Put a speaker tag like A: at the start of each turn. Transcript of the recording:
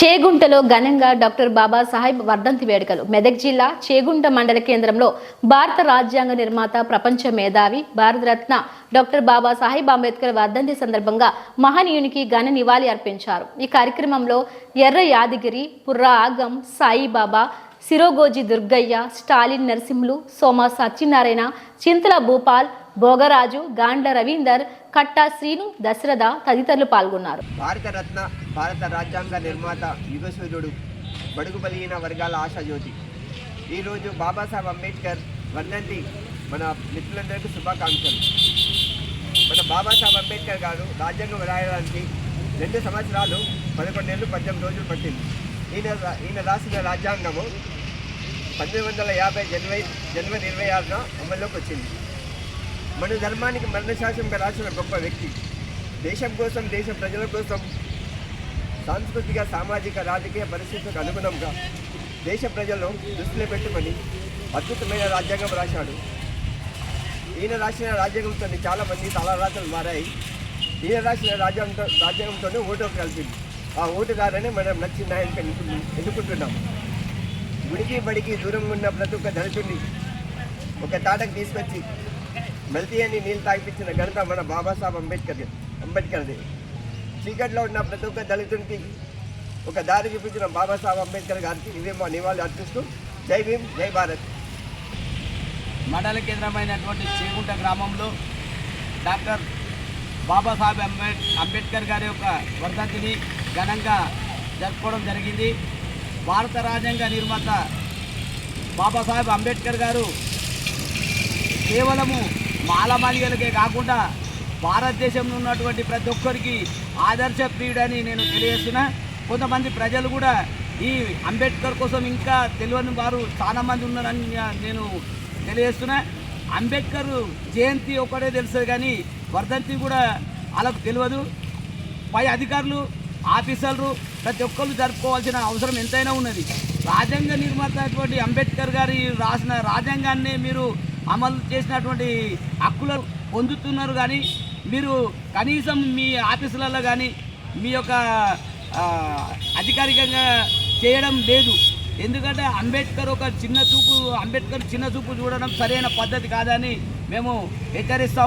A: చేగుంటలో ఘనంగా డాక్టర్ బాబాసాహెబ్ వర్ధంతి వేడుకలు. మెదక్ జిల్లా చేగుంట మండల కేంద్రంలో భారత రాజ్యాంగ నిర్మాత ప్రపంచ మేధావి భారతరత్న డాక్టర్ బాబాసాహెబ్ అంబేద్కర్ వర్ధంతి సందర్భంగా మహనీయునికి ఘన నివాళి అర్పించారు. ఈ కార్యక్రమంలో ఎర్ర యాదగిరి పుర్రా ఆగం సాయిబాబా సిరోగోజి దుర్గయ్య స్టాలిన్ నరసింహులు సోమ సత్యనారాయణ చింతల భూపాల్ భోగరాజు గాండ్ల రవీందర్ కట్టా శ్రీను దశరథ తదితరులు పాల్గొన్నారు.
B: భారతరత్న భారత రాజ్యాంగ నిర్మాత యుగసూర్యుడు బడుగు బలిగిన వర్గాల ఆశాజ్యోతి. ఈరోజు బాబాసాహెబ్ అంబేద్కర్ వర్ణంతి మన మిత్రులందరికీ శుభాకాంక్షలు. మన బాబాసాహెబ్ అంబేద్కర్ గారు రాజ్యాంగం రాయడానికి రెండు సంవత్సరాలు పదకొండేళ్ళు పద్దెనిమిది రోజులు పట్టింది. ఈయన ఈయన రాసిన రాజ్యాంగము పంతొమ్మిది వందల యాభై జనవరి జనవరి ఇరవై ఆరున అమల్లోకి వచ్చింది. మన ధర్మానికి మరణశాసనంగా రాసిన గొప్ప వ్యక్తి. దేశం కోసం దేశ ప్రజల కోసం సాంస్కృతిక సామాజిక రాజకీయ పరిస్థితులకు అనుగుణంగా దేశ ప్రజలను దృష్టిలో పెట్టుకొని అద్భుతమైన రాజ్యాంగం రాశాడు. ఈయన రాసిన రాజ్యాంగంతో చాలామంది తలరాతలు మారాయి. ఈయన రాసిన రాజ్యాంగంతో రాజ్యాంగంతోనే ఓటు కలిపింది. ఆ ఓటు ద్వారానే మనం నచ్చిన నాయకుని ఎన్నుకుంటున్నాం గుడికి బడికి దూరంగా ఉన్న ప్రతి ఒక్క దళితుడిని ఒక తాటకు తీసుకొచ్చి మెల్తీ అని నీళ్ళు తాగిపించిన ఘనత మన బాబాసాహెబ్ అంబేద్కర్ అంబేద్కర్ది. చీకట్లో ఉన్న ప్రతి ఒక్క దళితునికి ఒక దారి చూపించిన బాబాసాహెబ్ అంబేద్కర్ గారికి ఇవే మా నివాళులు అర్పిస్తూ జై భీమ్ జై భారత్.
C: మండల కేంద్రమైనటువంటి చేగుంట గ్రామంలో డాక్టర్ బాబాసాహెబ్ అంబేడ్ అంబేద్కర్ గారి యొక్క వర్ధంతిని ఘనంగా జరుపుకోవడం జరిగింది. భారత రాజ్యాంగ నిర్మాత బాబాసాహెబ్ అంబేద్కర్ గారు కేవలము మాలమాలిగలకే కాకుండా భారతదేశంలో ఉన్నటువంటి ప్రతి ఒక్కరికి ఆదర్శ ప్రియుడని నేను తెలియజేస్తున్నా. కొంతమంది ప్రజలు కూడా ఈ అంబేద్కర్ కోసం ఇంకా తెలియని వారు చాలా మంది ఉన్నారని నేను తెలియజేస్తున్నా. అంబేద్కర్ జయంతి ఒకటే తెలుస్తుంది కానీ వర్ధంతి కూడా వాళ్ళకు తెలియదు. పై అధికారులు ఆఫీసర్లు ప్రతి ఒక్కరు జరుపుకోవాల్సిన అవసరం ఎంతైనా ఉన్నది. రాజ్యాంగ నిర్మాత అటువంటి అంబేద్కర్ గారి రాసిన రాజ్యాంగాన్ని మీరు అమలు చేసినటువంటి హక్కులు పొందుతున్నారు కానీ మీరు కనీసం మీ ఆఫీసులలో కానీ మీ యొక్క అధికారికంగా చేయడం లేదు. ఎందుకంటే అంబేద్కర్ ఒక చిన్న చూపు అంబేద్కర్ చిన్న చూపు చూడడం సరైన పద్ధతి కాదని మేము హెచ్చరిస్తాం.